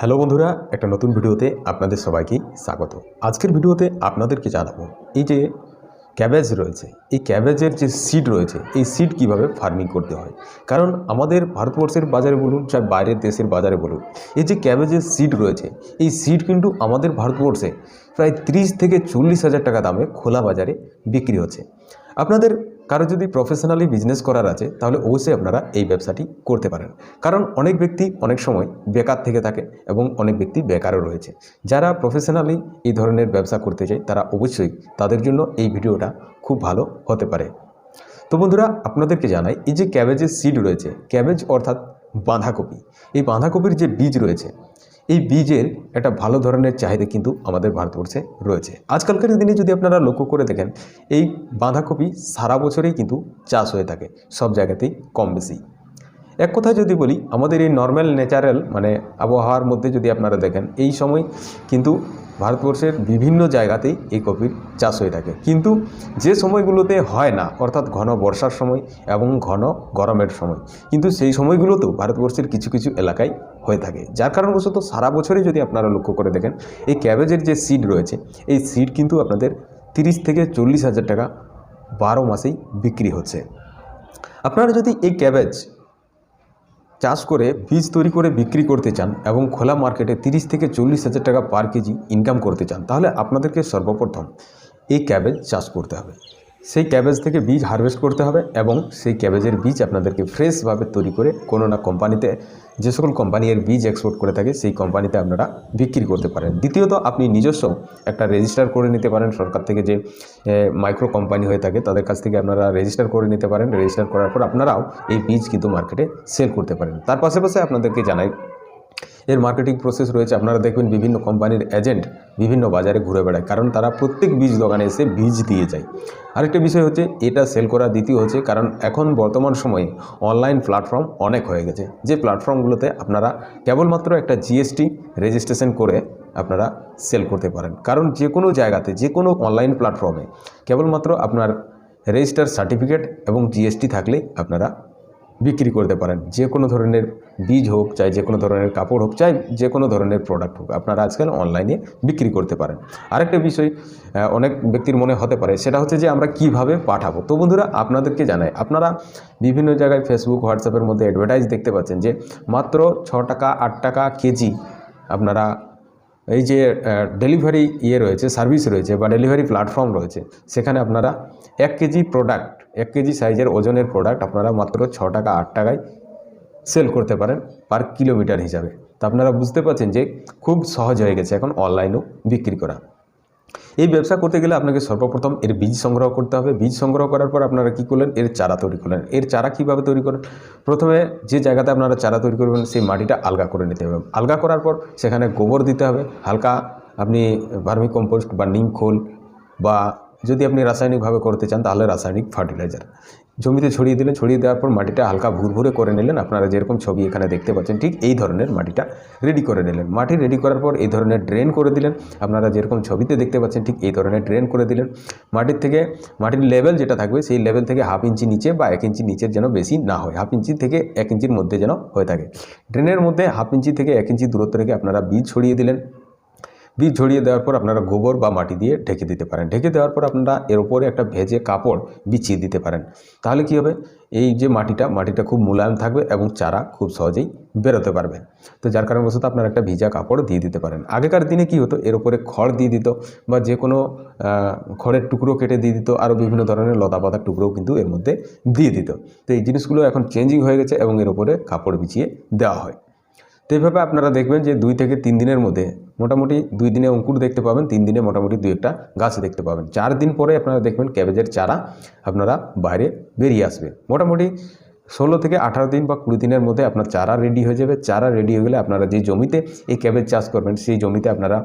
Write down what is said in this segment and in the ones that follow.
Hello বন্ধুরা, একটা নতুন ভিডিওতে আপনাদের সবাইকে স্বাগত। আজকের ভিডিওতে আপনাদেরকে জানাব, এই যে ক্যাবেজ রয়েছে, এই ক্যাবেজের যে সিড রয়েছে, এই সিড কীভাবে ফার্মিং করতে হয়? কারণ আমাদের ভারতবর্ষের বাজারে বলুন, চাই বাইরের দেশের বাজারে বলুন, এই যে ক্যাবেজের সিড রয়েছে, এই সিড কিন্তু আমাদের ভারতবর্ষে প্রায় ত্রিশ থেকে চল্লিশ হাজার টাকা দামে খোলা বাজারে বিক্রি হচ্ছে। আপনাদের কারও যদি প্রফেশনালি বিজনেস করার আছে, তাহলে অবশ্যই আপনারা এই ব্যবসাটি করতে পারেন। কারণ অনেক ব্যক্তি অনেক সময় বেকার থেকে থাকে এবং অনেক ব্যক্তি বেকারও রয়েছে। যারা প্রফেশনালি এই ধরনের ব্যবসা করতে চায়, তারা অবশ্যই তাদের জন্য এই ভিডিওটা খুব ভালো হতে পারে। তো বন্ধুরা, আপনাদেরকে জানাই, এই যে ক্যাবেজের সিড রয়েছে ক্যাবেজ অর্থাৎ বাঁধাকপি, এই বাঁধাকপির যে বীজ রয়েছে এই বীজের একটা ভালো ধরনের চাহিদা কিন্তু আমাদের ভারতবর্ষে রয়েছে। আজকালকার দিনে যদি আপনারা লক্ষ্য করে দেখেন, এই বাঁধাকপি সারা বছরেই কিন্তু চাষ হয়ে থাকে, সব জায়গাতেই কম বেশি। এক কথায় যদি বলি, আমাদের এই নর্মাল ন্যাচারাল মানে আবহাওয়ার মধ্যে যদি আপনারা দেখেন, এই সময় কিন্তু ভারতবর্ষের বিভিন্ন জায়গাতেই এই কপির চাষ হয়ে থাকে। কিন্তু যে সময়গুলোতে হয় না, অর্থাৎ ঘন বর্ষার সময় এবং ঘন গরমের সময়, কিন্তু সেই সময়গুলোতেও ভারতবর্ষের কিছু কিছু এলাকায় হয়ে থাকে। যার কারণবশত সারা বছরই যদি আপনারা লক্ষ্য করে দেখেন, এই ক্যাবেজের যে সিড রয়েছে, এই সিড কিন্তু আপনাদের তিরিশ থেকে চল্লিশ হাজার টাকা বারো মাসেই বিক্রি হচ্ছে। আপনারা যদি এই ক্যাবেজ চাষ করে, বীজ তৈরি করে বিক্রি করতে চান এবং খোলা মার্কেটে তিরিশ থেকে চল্লিশ হাজার টাকা পার কেজি ইনকাম করতে চান, তাহলে আপনাদেরকে সর্বপ্রথম এই ক্যাবেজ চাষ করতে হবে। সেই ক্যাবেজ থেকে বীজ হারভেস্ট করতে হবে এবং সেই ক্যাবেজের বীজ আপনাদেরকে ফ্রেশভাবে তৈরি করে কোনো না কোম্পানিতে যে সকল কোম্পানি এর বীজ এক্সপোর্ট করে থাকে, সেই কোম্পানিতে আপনারা বিক্রি করতে পারেন। দ্বিতীয়ত, আপনি নিজস্ব একটা রেজিস্টার করে নিতে পারেন সরকার থেকে যে মাইক্রো কোম্পানি হয়ে থাকে, তাদের কাছ থেকে আপনারা রেজিস্টার করে নিতে পারেন। রেজিস্টার করার পর আপনারাও এই বীজ কিন্তু মার্কেটে সেল করতে পারেন। তার পাশাপাশি আপনাদেরকে জানাই এর মার্কেটিং প্রসেস রয়েছে। আপনারা দেখবেন বিভিন্ন কোম্পানির এজেন্ট বিভিন্ন বাজারে ঘুরে বেড়ায়। কারণ তারা প্রত্যেক বীজ দোকানে এসে বীজ দিয়ে যায়। আরেকটা বিষয় হচ্ছে, এটা সেল করা দ্বিতীয় হচ্ছে, কারণ এখন বর্তমান সময়ে অনলাইন প্ল্যাটফর্ম অনেক হয়ে গেছে। যে প্ল্যাটফর্মগুলোতে আপনারা কেবলমাত্র একটা জিএসটি রেজিস্ট্রেশন করে আপনারা সেল করতে পারেন। কারণ যে কোনো জায়গাতে, যে কোনো অনলাইন প্ল্যাটফর্মে কেবলমাত্র আপনার রেজিস্টার সার্টিফিকেট এবং জিএসটি থাকলেই আপনারা বিক্রি করতে পারেন। যে কোনো ধরনের বীজ হোক, চাই যে কোনো ধরনের কাপড় হোক, চাই যে কোনো ধরনের প্রোডাক্ট হোক, আপনারা আজকাল অনলাইনে বিক্রি করতে পারেন। আরেকটা বিষয় অনেক ব্যক্তির মনে হতে পারে, সেটা হচ্ছে যে আমরা কীভাবে পাঠাবো? তো বন্ধুরা, আপনাদেরকে জানাই, আপনারা বিভিন্ন জায়গায় ফেসবুক হোয়াটসঅ্যাপের মধ্যে অ্যাডভার্টাইজ দেখতে পাচ্ছেন যে মাত্র ছ টাকা, আট টাকা কেজি আপনারা এই যে ডেলিভারি ইয়ে রয়েছে সার্ভিস রয়েছে বা ডেলিভারি প্ল্যাটফর্ম রয়েছে, সেখানে আপনারা এক কেজি প্রোডাক্ট এক কেজি সাইজের ওজনের প্রোডাক্ট আপনারা মাত্র ছ টাকা, আট টাকায় সেল করতে পারেন পার কিলোমিটার হিসাবে। তো আপনারা বুঝতে পারছেন যে খুব সহজ হয়ে গেছে এখন অনলাইনেও বিক্রি করা। এই ব্যবসা করতে গেলে আপনাকে সর্বপ্রথম এর বীজ সংগ্রহ করতে হবে। বীজ সংগ্রহ করার পর আপনারা কী করলেন? এর চারা তৈরি করলেন। এর চারা কীভাবে তৈরি করেন প্রথমে যে জায়গাতে আপনারা চারা তৈরি করবেন, সেই মাটিটা আলগা করে নিতে হবে। আলগা করার পর সেখানে গোবর দিতে হবে। হালকা আপনি ভার্মি কম্পোস্ট বা নিম খোল বা যদি আপনি রাসায়নিকভাবে করতে চান, তাহলে রাসায়নিক ফার্টিলাইজার। জমিতে ছড়িয়ে দিলেন, ছড়িয়ে দেওয়ার পর মাটিটা হালকা ভুরভুরে করে নিলেন। আপনারা যেরকম ছবি এখানে দেখতে পাচ্ছেন, ঠিক এই ধরনের মাটিটা রেডি করে নিলেন। মাটি রেডি করার পর এই ধরনের ড্রেন করে দিলেন। আপনারা যেরকম ছবিতে দেখতে পাচ্ছেন, ঠিক এই ধরনের ড্রেন করে দিলেন। মাটির থেকে, মাটির লেভেল যেটা থাকবে, সেই লেভেল থেকে হাফ ইঞ্চি নিচে বা এক ইঞ্চি নিচের যেন বেশি না হয়। হাফ ইঞ্চি থেকে এক ইঞ্চির মধ্যে যেন হয়ে থাকে। ড্রেনের মধ্যে হাফ ইঞ্চি থেকে এক ইঞ্চি দূরত্ব রেখে আপনারা বীজ ছড়িয়ে দিলেন। বীজ ঝরিয়ে দেওয়ার পর আপনারা গোবর বা মাটি দিয়ে ঢেকে দিতে পারেন। ঢেকে দেওয়ার পর আপনারা এর উপরে একটা ভেজে কাপড় বিছিয়ে দিতে পারেন। তাহলে কি হবে? এই যে মাটিটা মাটিটা খুব মোলায়েম থাকবে এবং চারা খুব সহজেই বেরোতে পারবে। তো যার কারণবশত আপনারা একটা ভিজা কাপড় দিয়ে দিতে পারেন। আগেকার দিনে কি হতো? এর উপরে খড় দিয়ে দিত বা যে কোনো খড়ের টুকরো কেটে দিয়ে দিত। আরও বিভিন্ন ধরনের লতা পাতার টুকরোও কিন্তু এর মধ্যে দিয়ে দিত। তো এই জিনিসগুলো এখন চেঞ্জিং হয়ে গেছে এবং এর উপরে কাপড় বিছিয়ে দেওয়া হয়। তো এইভাবে আপনারা দেখবেন যে দুই থেকে তিন দিনের মধ্যে মোটামুটি দুই দিনে অঙ্কুর দেখতে পাবেন, তিন দিনে মোটামুটি দুই একটা গাছ দেখতে পাবেন। চার দিন পরে আপনারা দেখবেন ক্যাবেজের চারা আপনারা বাইরে বেরিয়ে আসবে। মোটামুটি ষোলো থেকে আঠারো দিন বা কুড়ি দিনের মধ্যে আপনার চারা রেডি হয়ে যাবে। চারা রেডি হয়ে গেলে আপনারা যে জমিতে এই ক্যাবেজ চাষ করবেন, সেই জমিতে আপনারা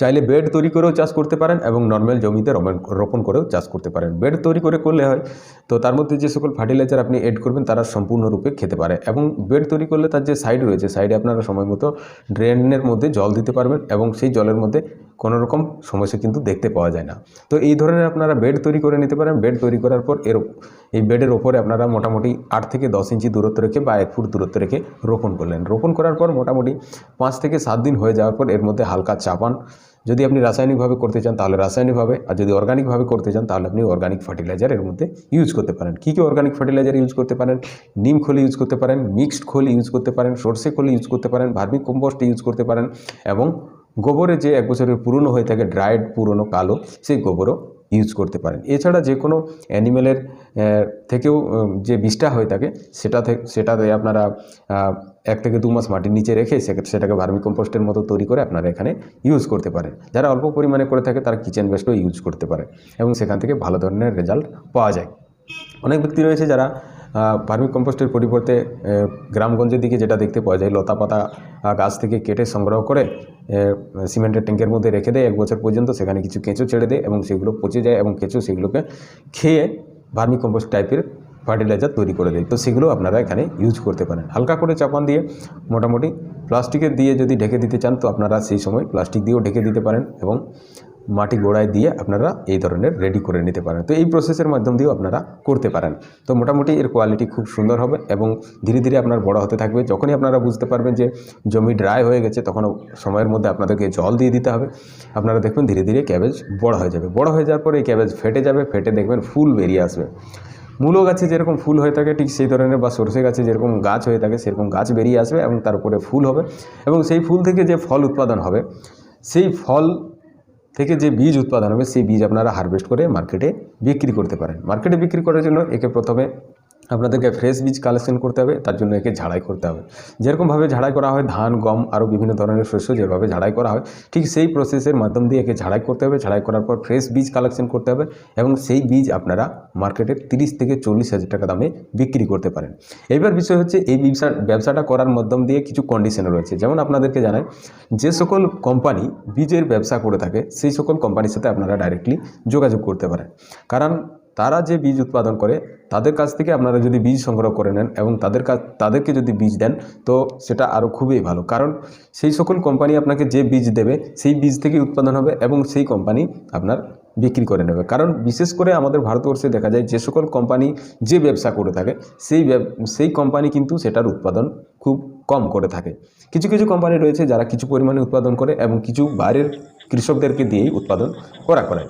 চাইলে বেড তৈরি করেও চাষ করতে পারেন এবং নর্মাল জমিতে রোপণ- করেও চাষ করতে পারেন। বেড তৈরি করে করলে হয়, তো তার মধ্যে যে সকল ফার্টিলাইজার আপনি এড করবেন তারা সম্পূর্ণরূপে খেতে পারে এবং বেড তৈরি করলে তার যে সাইড রয়েছে সাইডে আপনারা সময় মতো ড্রেনের মধ্যে জল দিতে পারবেন এবং সেই জলের মধ্যে কোনো রকম সমস্যা কিন্তু দেখতে পাওয়া যায় না। তো এই ধরনের আপনারা বেড তৈরি করে নিতে পারেন। বেড তৈরি করার পর এর, এই বেডের ওপরে আপনারা মোটামুটি আট থেকে দশ ইঞ্চি দূরত্ব রেখে বা এক ফুট দূরত্ব রেখে রোপণ করলেন। রোপণ করার পর মোটামুটি পাঁচ থেকে সাত দিন হয়ে যাওয়ার পর এর মধ্যে হালকা চাপান যদি আপনি রাসায়নিকভাবে করতে চান তাহলে রাসায়নিকভাবে, আর যদি অর্গানিকভাবে করতে চান তাহলে আপনি অর্গানিক ফার্টিলাইজার এর মধ্যে ইউজ করতে পারেন। কী কী অর্গানিক ফার্টিলাইজার ইউজ করতে পারেন? নিম খোল ইউজ করতে পারেন মিক্সড খোল ইউজ করতে পারেন, সর্ষে খোল ইউজ করতে পারেন ভার্মি কম্পোস্ট ইউজ করতে পারেন, এবং গোবরে যে এক বছরের পুরনো হয়ে থাকে ড্রাইড পুরনো, কালো, সেই গোবরও ইউজ করতে পারেন। এছাড়া যে কোনো অ্যানিমেলের থেকেও যে বিষটা হয়ে থাকে, সেটা সেটাতে আপনারা এক থেকে দু মাস মাটির নিচে রেখে সেটাকে ভার্মি কম্পোস্টের মতো তৈরি করে আপনারা এখানে ইউজ করতে পারেন। যারা অল্প পরিমাণে করে থাকে, তারা কিচেন ওয়েস্টও ইউজ করতে পারে এবং সেখান থেকে ভালো ধরনের রেজাল্ট পাওয়া যায়। অনেক ব্যক্তি রয়েছে যারা ভার্মি কম্পোস্টের পরিবর্তে গ্রামগঞ্জের দিকে যেটা দেখতে পাওয়া যায় লতা পাতা গাছ থেকে কেটে সংগ্রহ করে সিমেন্টের ট্যাঙ্কের মধ্যে রেখে দেয়। এক বছর পর্যন্ত সেখানে কিছু কেঁচো ছেড়ে দেয় এবং সেগুলো পচে যায় এবং কেঁচো সেগুলোকে খেয়ে ভার্মি কম্পোস্ট টাইপের ফার্টিলাইজার তৈরি করে দেয়। তো সেগুলো আপনারা এখানে ইউজ করতে পারেন। হালকা করে চাপান দিয়ে মোটামুটি প্লাস্টিকের দিয়ে যদি ঢেকে দিতে চান, তো আপনারা সেই সময় প্লাস্টিক দিয়েও ঢেকে দিতে পারেন এবং মাটি গোড়ায় দিয়ে আপনারা এই ধরনের রেডি করে নিতে পারেন। তো এই প্রসেসের মাধ্যম দিয়েও আপনারা করতে পারেন। তো মোটামুটি এর কোয়ালিটি খুব সুন্দর হবে এবং ধীরে ধীরে আপনার বড় হতে থাকবে। যখনই আপনারা বুঝতে পারবেন যে জমি ড্রাই হয়ে গেছে তখন সময়ের মধ্যে আপনাদেরকে জল দিয়ে দিতে হবে। আপনারা দেখবেন ধীরে ধীরে ক্যাবেজ বড় হয়ে যাবে। বড় হয়ে যাওয়ার পরে এই ক্যাবেজ ফেটে যাবে, ফেটে দেখবেন ফুল বেরিয়ে আসবে। মূলো গাছে যেরকম ফুল হয়ে থাকে, ঠিক সেই ধরনের বা সরষে গাছে যেরকম গাছ হয়ে থাকে, সেরকম গাছ বেরিয়ে আসবে এবং তার উপরে ফুল হবে। এবং সেই ফুল থেকে যে ফল উৎপাদন হবে, সেই ফল থেকে যে বীজ উৎপাদন হবে, সেই বীজ আপনারা হারভেস্ট করে মার্কেটে বিক্রি করতে পারেন। মার্কেটে বিক্রি করার জন্য একে প্রথমে আপনাদেরকে ফ্রেশ বীজ কালেকশন করতে হবে, তার জন্য একে ঝাড়াই করতে হবে। যেরকমভাবে ঝাড়াই করা হয়, ধান, গম আরও বিভিন্ন ধরনের শস্য যেভাবে ঝাড়াই করা হয়, ঠিক সেই প্রসেসের মাধ্যম দিয়ে একে ঝাড়াই করতে হবে। ঝাড়াই করার পর ফ্রেশ বীজ কালেকশন করতে হবে এবং সেই বীজ আপনারা মার্কেটে তিরিশ থেকে চল্লিশ হাজার টাকা দামে বিক্রি করতে পারেন। এবার বিষয় হচ্ছে, এই ব্যবসা, ব্যবসাটা করার মাধ্যম দিয়ে কিছু কন্ডিশন রয়েছে। যেমন আপনাদেরকে জানাই, যে সকল কোম্পানি বীজের ব্যবসা করে থাকে, সেই সকল কোম্পানির সাথে আপনারা ডাইরেক্টলি যোগাযোগ করতে পারেন। কারণ তারা যে বীজ উৎপাদন করে, তাদের কাছ থেকে আপনারা যদি বীজ সংগ্রহ করে নেন এবং তাদের কাছ তাদেরকে যদি বীজ দেন, তো সেটা আরও খুবই ভালো। কারণ সেই সকল কোম্পানি আপনাকে যে বীজ দেবে, সেই বীজ থেকে উৎপাদন হবে এবং সেই কোম্পানি আপনার বিক্রি করে নেবে। কারণ বিশেষ করে আমাদের ভারতবর্ষে দেখা যায়, যে সকল কোম্পানি যে ব্যবসা করে থাকে, সেই সেই কোম্পানি কিন্তু সেটার উৎপাদন খুব কম করে থাকে। কিছু কিছু কোম্পানি রয়েছে যারা কিছু পরিমাণে উৎপাদন করে এবং কিছু বাইরের কৃষকদেরকে দিয়েই উৎপাদন করা করায়।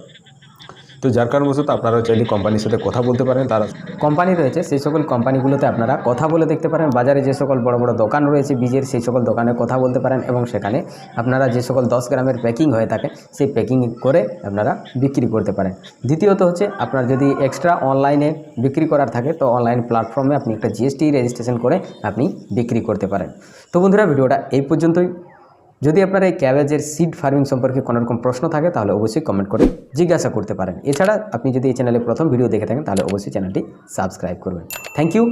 তো যার কারণবশত আপনারা চাইলে কোম্পানির সাথে কথা বলতে পারেন, তারা কোম্পানি রয়েছে, সেই সকল কোম্পানিগুলোতে আপনারা কথা বলে দেখতে পারেন। বাজারে যে সকল বড় বড় দোকান রয়েছে, বীজের সেই সকল দোকানে কথা বলতে পারেন এবং সেখানে আপনারা যে সকল দশ গ্রামের প্যাকিং হয়ে থাকে, সেই প্যাকিং করে আপনারা বিক্রি করতে পারেন। দ্বিতীয়ত হচ্ছে, আপনার যদি এক্সট্রা অনলাইনে বিক্রি করার থাকে, তো অনলাইন প্ল্যাটফর্মে আপনি একটা জিএসটি রেজিস্ট্রেশন করে আপনি বিক্রি করতে পারেন। তো বন্ধুরা, ভিডিওটা এই পর্যন্তই। যদি আপনার এই ক্যাবেজের সিড ফার্মিং সম্পর্কে কোনো রকম প্রশ্ন থাকে, তাহলে অবশ্যই কমেন্ট করে জিজ্ঞাসা করতে পারেন। এছাড়া আপনি যদি এই চ্যানেলে প্রথম ভিডিও দেখে থাকেন, তাহলে অবশ্যই চ্যানেলটি সাবস্ক্রাইব করবেন। Thank you